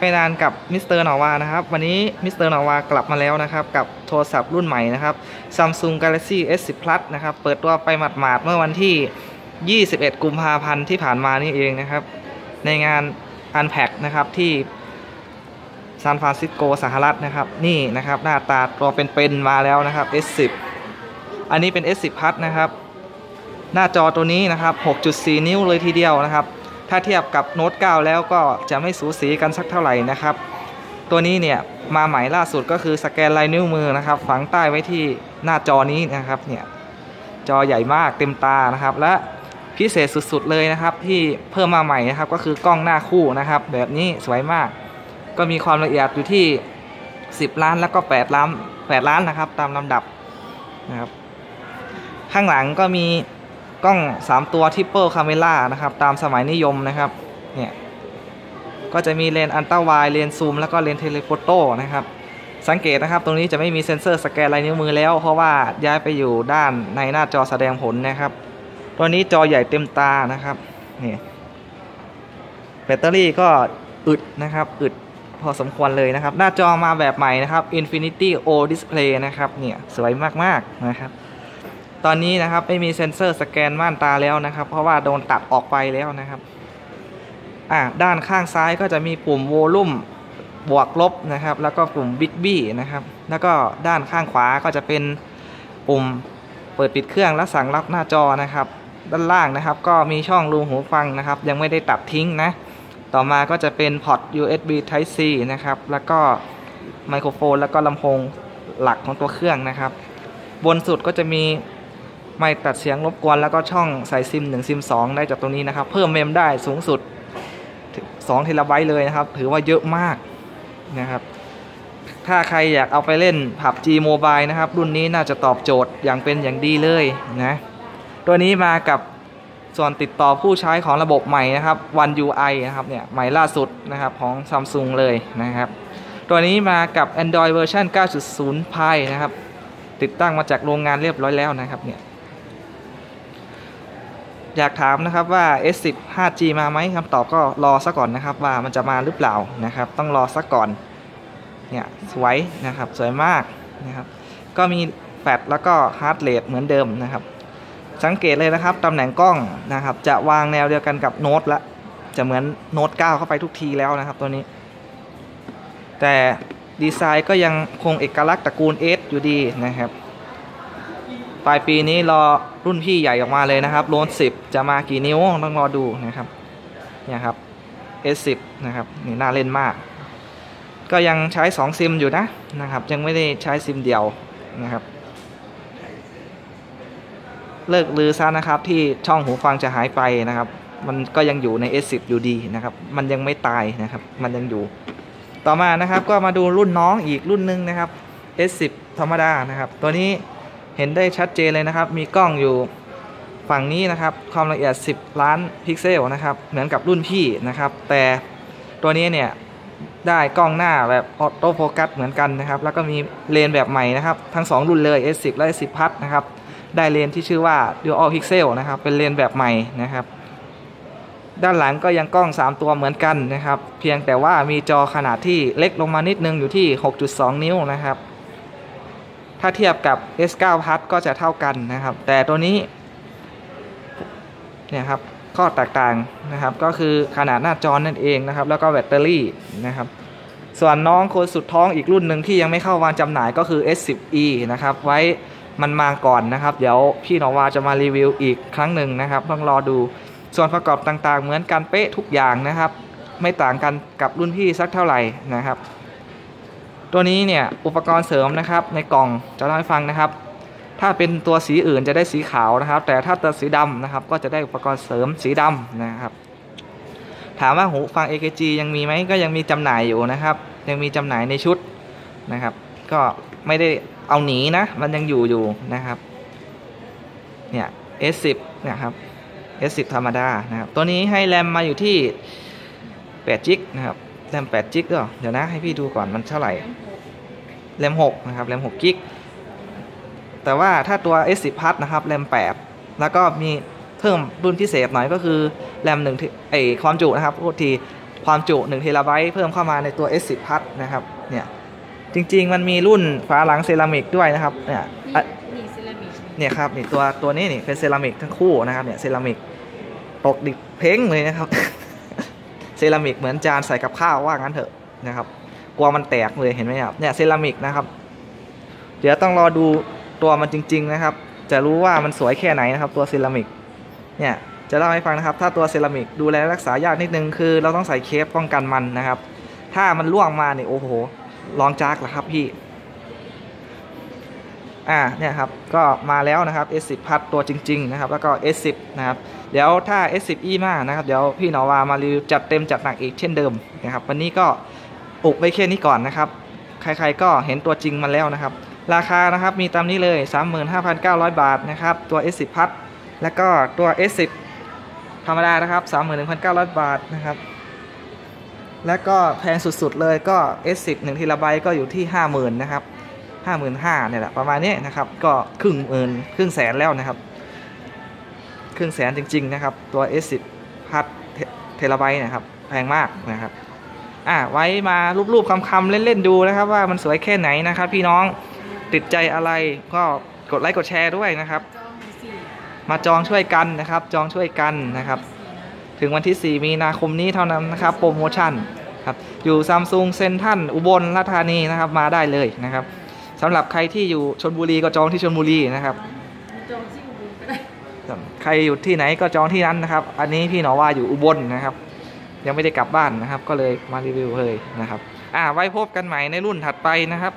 ไปนานกับมิสเตอร์นาวานะครับ วันนี้มิสเตอร์นาวากลับมาแล้วนะครับ กับโทรศัพท์รุ่นใหม่นะครับ Samsung Galaxy S10 Plus นะครับ เปิดตัวไปหมาดๆ เมื่อวันที่ 21 กุมภาพันธ์ที่ผ่านมานี่เองนะครับ ในงาน Unpack นะครับที่ซานฟรานซิสโกสหรัฐนะครับ นี่นะครับหน้าตาตัวเป็นๆมาแล้วนะครับ S10 อันนี้เป็น S10 Plus นะครับ หน้าจอตัวนี้นะครับ 6.4 นิ้วเลยทีเดียวนะครับ ถ้าเทียบกับโน้ต9แล้วก็จะไม่สูสีกันสักเท่าไหร่นะครับ ตัวนี้เนี่ยมาใหม่ล่าสุดก็คือสแกนลายนิ้วมือนะครับ ฝังใต้ไว้ที่หน้าจอนี้นะครับเนี่ยจอใหญ่มากเต็มตานะครับ และพิเศษสุดๆเลยนะครับ ที่เพิ่มมาใหม่นะครับ ก็คือกล้องหน้าคู่นะครับ แบบนี้สวยมาก ก็มีความละเอียดอยู่ที่ 10 ล้านแล้วก็ 8 ล้าน 8 ล้านนะครับ ตามลำดับนะครับ ข้างหลังก็มี กล้อง 3 ตัวทิปเปิลคาเมล่านะครับ ตามสมัยนิยมนะครับ เนี่ย ก็จะมีเลนอันต้าไวเลนซูม แล้วก็เลนเทเลโฟโต้นะครับ สังเกตนะครับ ตรงนี้จะไม่มีเซ็นเซอร์สแกนลายนิ้วมือแล้ว เพราะว่าย้ายไปอยู่ด้านในหน้าจอแสดงผลนะครับ ตัวนี้จอใหญ่เต็มตานะครับ นี่ แบตเตอรี่ก็อึดนะครับ อึดพอสมควรเลยนะครับ หน้าจอมาแบบใหม่นะครับ Infinity O Display นะครับ เนี่ย สวยมากๆนะครับ ตอนนี้นะครับไม่มีเซ็นเซอร์สแกนม่านตาแล้วนะครับ เพราะว่าโดนตัดออกไปแล้วนะครับอ่าด้านข้างซ้ายก็จะมีปุ่มโวลูมบวกลบนะครับ แล้วก็ปุ่มบิ๊กบี้นะครับ แล้วก็ด้านข้างขวาก็จะเป็นปุ่มเปิดปิดเครื่องและสั่งรับหน้าจอนะครับ ด้านล่างนะครับ ก็มีช่องรูหูฟังนะครับ ยังไม่ได้ตัดทิ้งนะ ต่อมาก็จะเป็นพอร์ต USB Type C นะครับ แล้วก็ไมโครโฟน แล้วก็ลำโพงหลักของตัวเครื่องนะครับ บนสุดก็จะมี ไม่ตัดเสียงรบกวนแล้วก็ช่องใส่ซิม1ซิม2 ได้จากตรงนี้นะครับ เพิ่มเมมได้สูงสุด2เทราไบต์เลยนะครับ ถือว่าเยอะมากนะครับ ถ้าใครอยากเอาไปเล่นผับ G Mobile นะครับ รุ่นนี้น่าจะตอบโจทย์อย่างเป็นอย่างดีเลยนะตัวนี้มากับส่วนติดต่อผู้ใช้ของระบบใหม่นะครับ One UI นะครับเนี่ยใหม่ล่าสุดนะครับของ Samsung เลยนะครับตัวนี้มากับ Android เวอร์ชัน9.0 Pie นะครับ ติดตั้งมาจากโรงงานเรียบร้อยแล้วนะครับเนี่ย อยากถามนะครับว่า S10 5G มาไหมคำตอบก็รอซะก่อนนะครับ ว่ามันจะมาหรือเปล่านะครับ ต้องรอซะก่อนเนี่ยสวยนะครับสวยมากนะครับ ก็มีแฟลชแล้วก็ฮาร์ดเรทเหมือนเดิมนะครับ สังเกตเลยนะครับตำแหน่งกล้องนะครับ จะวางแนวเดียวกันกับโน้ตละจะเหมือนโน้ต9เข้าไปทุกทีแล้วนะครับตัวนี้ แต่ดีไซน์ก็ยังคงเอกลักษณ์ตระกูล S อยู่ดีนะครับ ปลายปีนี้รอรุ่นพี่ใหญ่ออกมาเลยนะครับโลน10จะมากี่นิ้วต้องรอดูนะครับเนี่ยครับ S10 นะครับนี่น่าเล่นมาก ก็ยังใช้ 2 ซิมอยู่นะนะครับ ยังไม่ได้ใช้ซิมเดียวนะครับ เลิกลือซะนะครับที่ช่องหูฟังจะหายไปนะครับ มันก็ยังอยู่ใน S10 อยู่ดีนะครับ มันยังไม่ตายนะครับ มันยังอยู่ ต่อมานะครับก็มาดูรุ่นน้องอีกรุ่นหนึ่งนะครับ S10 ธรรมดานะครับ ตัวนี้ เห็นได้ชัดเจนเลยนะครับ มีกล้องอยู่ฝั่งนี้นะครับ ความละเอียด 10 ล้านพิกเซลนะครับ เหมือนกับรุ่นพี่นะครับ แต่ตัวนี้เนี่ยได้กล้องหน้าแบบออโต้โฟกัสเหมือนกันนะครับ แล้วก็มีเลนแบบใหม่นะครับ ทั้ง 2 รุ่นเลย S10 และ S10 Plus นะครับ ได้เลนที่ชื่อว่า Dual Pixel นะครับ เป็นเลนแบบใหม่นะครับ ด้านหลังก็ยังกล้อง 3 ตัวเหมือนกันนะครับ เพียงแต่ว่ามีจอขนาดที่เล็กลงมานิดนึงอยู่ที่ 6.2 นิ้วนะครับ ถ้าเทียบกับ S9 Plus ก็จะเท่ากันนะครับ แต่ตัวนี้เนี่ยครับข้อแตกต่างนะครับ ก็คือขนาดหน้าจอนั่นเองนะครับ แล้วก็แบตเตอรี่นะครับ ส่วนน้องคนสุดท้องอีกรุ่นหนึ่งที่ยังไม่เข้าวางจำหน่ายก็คือ S10e นะครับ ไว้มันมาก่อนนะครับ เดี๋ยวพี่นวาจะมารีวิวอีกครั้งหนึ่งนะครับต้องรอดูส่วนประกอบต่างๆ เหมือนกันเป๊ะทุกอย่างนะครับ ไม่ต่างกันกับรุ่นพี่สักเท่าไหร่นะครับ ตัวนี้เนี่ยอุปกรณ์เสริมนะครับในกล่องจะเล่าให้ฟังนะครับ ถ้าเป็นตัวสีอื่นจะได้สีขาวนะครับ แต่ถ้าตัวสีดำนะครับ ก็จะได้อุปกรณ์เสริมสีดำนะครับ ถามว่าหูฟัง AKG ยังมีไหมก็ยังมีจำหน่ายอยู่นะครับ ยังมีจำหน่ายในชุดนะครับ ก็ไม่ได้เอาหนีนะ มันยังอยู่อยู่นะครับเนี่ย S10 นะครับ S10 ธรรมดานะครับ ตัวนี้ให้แรมมาอยู่ที่8จิกนะครับ แรม8จิกก็เดี๋ยวนะให้พี่ดูก่อนมันเท่าไหร่แรม6นะครับแรม6กิกแต่ว่าถ้าตัว S10 Plus นะครับแรม8แล้วก็มีเพิ่มรุ่นพิเศษหน่อยก็คือแรมหนึ่งไอความจุนะครับโทษทีพความจุ1เทราไบต์เพิ่มเข้ามาในตัว S10 Plus นะครับเนี่ยจริงๆมันมีรุ่นฝาหลังเซรามิกด้วยนะครับเนี่ยอะนี่เซรามิกเนี่ยครับนี่ตัวตัวนี้นี่เป็นเซรามิกทั้งคู่นะครับเนี่ยเซรามิกตกดิบเพ้งเลยนะครับ เซรามิกเหมือนจานใส่กับข้าวว่างั้นเถอะนะครับกลัวมันแตกเลยเห็นไหมครับเนี่ยเซรามิกนะครับ เดี๋ยวต้องรอดูตัวมันจริง ๆ นะครับ จะรู้ว่ามันสวยแค่ไหนนะครับ ตัวเซรามิกเนี่ยจะเล่าให้ฟังนะครับ ถ้าตัวเซรามิกดูแลรักษายากนิดนึงคือ เราต้องใส่เคปป้องกันมันนะครับ ถ้ามันล่วงมาเนี่ยโอ้โหลองจากแล้วครับพี่ อ่าเนี่ยครับก็มาแล้วนะครับ S10 พัดตัวจริงๆนะครับแล้วก็ S10 นะครับเดี๋ยวถ้า S10e มานะครับเดี๋ยวพี่หนอวามารีวิวจัดเต็มจัดหนักอีกเช่นเดิมนะครับวันนี้ก็อุบไว้แค่นี้ก่อนนะครับใครๆก็เห็นตัวจริงมาแล้วนะครับ ราคานะครับมีตามนี้เลย 35,900 บาทนะครับตัว S10 พัดแล้วก็ตัว S10 ธรรมดานะครับ 31,900 บาทนะครับ แล้วก็แพงสุดๆเลยก็ S10 1ทีละใบก็อยู่ที่ 50,000นะครับ ห้าหมื่นห้าเนี่ยแหละประมาณนี้นะครับ ก็ครึ่งหมื่นครึ่งแสนแล้วนะครับ ครึ่งแสนจริง ๆ นะครับ ตัว S10 พัดเทราไบต์นะครับ แพงมากนะครับอะไว้มารูปๆคำๆเล่นๆดูนะครับ ว่ามันสวยแค่ไหนนะครับ พี่น้องติดใจอะไรก็กดไลค์กดแชร์ด้วยนะครับจองมีสี่มาจองช่วยกันนะครับ จองช่วยกันนะครับ ถึงวันที่ 4 มีนาคมนี้เท่านั้นนะครับ โปรโมชั่นครับอยู่ซัมซุงเซนทันอุบลราชธานีนะครับมาได้เลยนะครับ สำหรับใครที่อยู่ชนบุรีก็จองที่ชนบุรีนะครับจองที่อุบลก็ได้ใครอยู่ที่ไหนก็จองที่นั้นนะครับ อันนี้พี่หนอว่าอยู่อุบลนะครับ ยังไม่ได้กลับบ้านนะครับ ก็เลยมารีวิวเลยนะครับ อ่าไว้พบกันใหม่ในรุ่นถัดไปนะครับ